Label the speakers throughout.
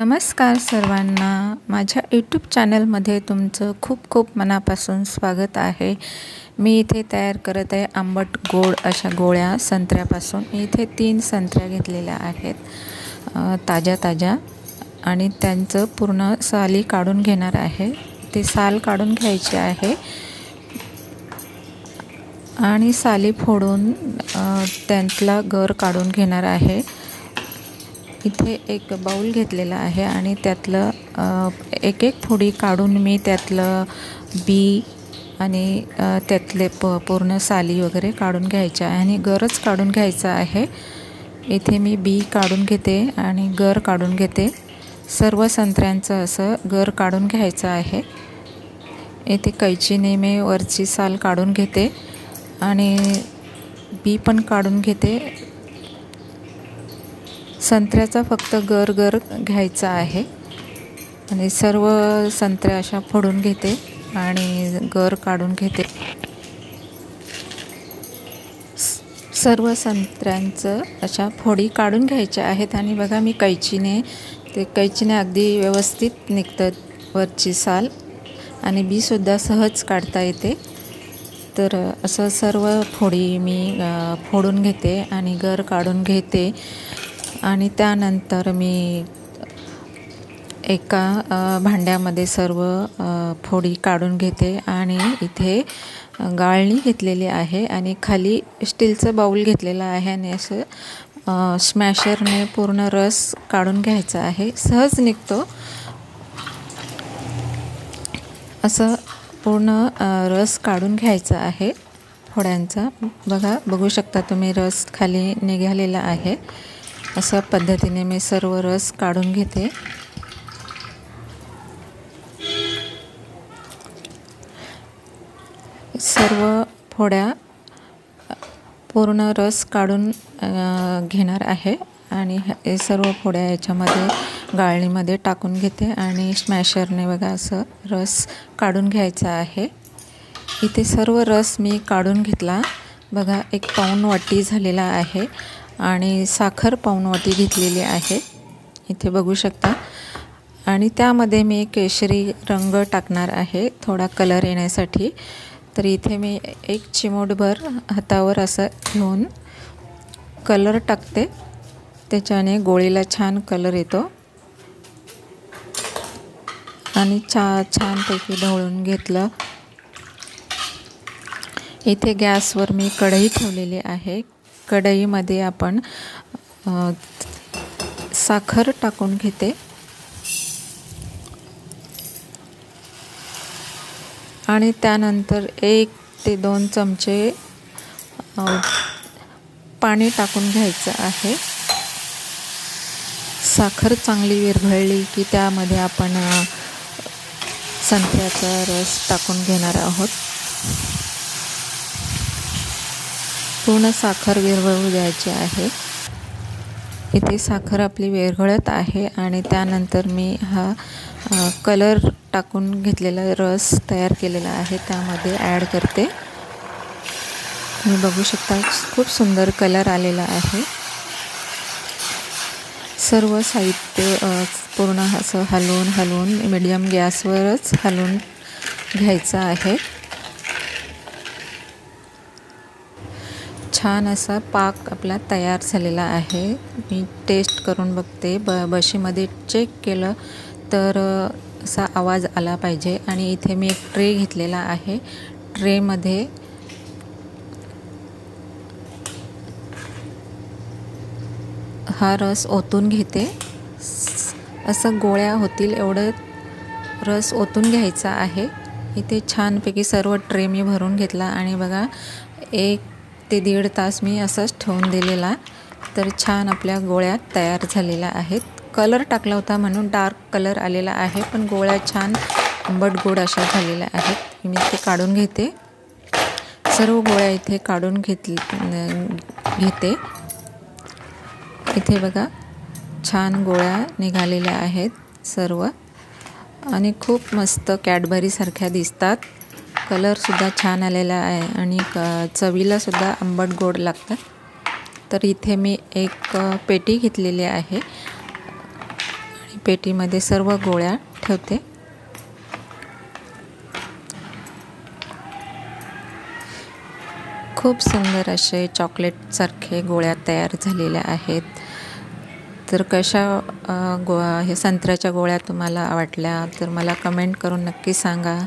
Speaker 1: नमस्कार सर्वांना. माझ्या यूट्यूब चॅनलमध्ये तुमचं खूप खूप मनापासून स्वागत आहे. मी इथे तयार करत आहे आंबट गोड अशा गोळ्या संत्र्यापासून. मी इथे तीन संत्र्या घेतलेल्या आहेत ताज्या ताज्या. आणि त्यांचं पूर्ण साली काढून घेणार आहे. ते साल काढून घ्यायची आहे. आणि साली फोडून त्यांतला गर काढून घेणार आहे. इथे एक बाऊल घेतलेला आहे आणि त्यातलं एक एक फोडी काढून मी त्यातलं बी आणि त्यातले प पूर्ण साली वगैरे काढून घ्यायच्या आहे आणि गरच काढून घ्यायचं आहे. इथे मी बी काढून घेते आणि गर काढून घेते. सर्व संत्र्यांचं असं गर काढून घ्यायचं आहे. इथे कैचीने मी वरची साल काढून घेते आणि बी पण काढून घेते. संत्र्याचा फक्त गर गर घ्यायचा आहे. आणि सर्व संत्र्या अशा फोडून घेते आणि गर काढून घेते. स- सर्व संत्र्यांचं अशा फोडी काढून घ्यायच्या आहेत आणि बघा मी कैचीने ते कैचीने अगदी व्यवस्थित निघतं वरची साल. आणि बीसुद्धा सहज काढता येते. तर असं सर्व फोडी मी फोडून घेते आणि गर काढून घेते. आणि त्यानंतर मी एका भांड्यामध्ये सर्व फोडी काढून घेते आणि इथे गाळणी घेतलेली आहे आणि खाली स्टीलचं बाऊल घेतलेलं आहे आणि असं स्मॅशरने पूर्ण रस काढून घ्यायचा आहे. सहज निघतो. असं पूर्ण रस काढून घ्यायचा आहे फोड्यांचा. बघा बघू शकता तुम्ही रस खाली निघालेला आहे. अशा पद्धतीने मी सर्व रस काढून घेते. सर्व फोड्या पूर्ण रस काढून घेणार आहे. आणि हे सर्व फोड्या याच्यामध्ये गाळणीमध्ये टाकून घेते. आणि स्मॅशरने बघा असं रस काढून घ्यायचा आहे. इथे सर्व रस मी काढून घेतला. बघा एक पाऊण वाटी झालेला आहे. आणि साखर पाऊनवाटी घेतलेली आहे. इथे बघू शकता. आणि त्यामध्ये मी केशरी रंग टाकणार आहे थोडा कलर येण्यासाठी. तर इथे मी एक चिमूटभर हातावर असं घेऊन कलर टाकते. त्याच्याने गोळीला छान कलर येतो. आणि छा छानपैकी ढवळून घेतलं. इथे गॅसवर मी कढई ठेवलेली आहे. कढईमध्ये आपण साखर टाकून घेते. आणि त्यानंतर एक ते दोन चमचे पाणी टाकून घ्यायचं आहे. साखर चांगली विरघळली की त्यामध्ये आपण संत्र्याचा रस टाकून घेणार आहोत. पूर्ण साखर विरघळू द्यायची आहे. इथे साखर आपली विरघळत आहे आणि त्यानंतर मी हा कलर टाकून घेतलेला रस तयार केलेला आहे. त्यामध्ये ॲड करते. तुम्ही बघू शकता खूप सुंदर कलर आलेला आहे. सर्व साहित्य पूर्ण असं हलवून हलवून मीडियम गॅसवरच हलवून घ्यायचं आहे. छान असा पाक आपला तयार झालेला आहे. मी टेस्ट करून बघते. ब बशीमध्ये चेक केलं तर असा आवाज आला पाहिजे. आणि इथे मी एक ट्रे घेतलेला आहे. ट्रेमध्ये हा रस ओतून घेते. असं गोळ्या होतील एवढं रस ओतून घ्यायचा आहे. इथे छानपैकी सर्व ट्रे मी भरून घेतला. आणि बघा एक ते दीड तास मी असंच ठेवून दिलेला. तर छान आपल्या गोळ्या तयार झालेल्या आहेत. कलर टाकला होता म्हणून डार्क कलर आलेला आहे पण गोळ्या छान आंबट गोड अशा झालेल्या आहेत. मी ते काढून घेते. सर्व गोळ्या इथे काढून घेतली घेते. इथे बघा छान गोळ्या निघालेल्या आहेत सर्व. आणि खूप मस्त कॅडबरीसारख्या दिसतात. कलरसुद्धा छान आलेला आहे आणि क चवीलासुद्धा आंबट गोड लागतात तर इथे मी एक पेटी घेतलेली आहे. आणि पेटीमध्ये सर्व गोळ्या ठेवते. खूप सुंदर असे चॉकलेटसारखे गोळ्या तयार झालेल्या आहेत. तर कशा गो हे संत्र्याच्या गोळ्या तुम्हाला आवडल्या तर मला कमेंट करून नक्की सांगा.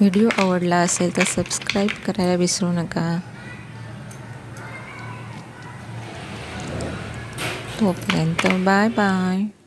Speaker 1: व्हिडिओ आवडला असेल तर सबस्क्राईब करायला विसरू नका. तोपर्यंत बाय बाय.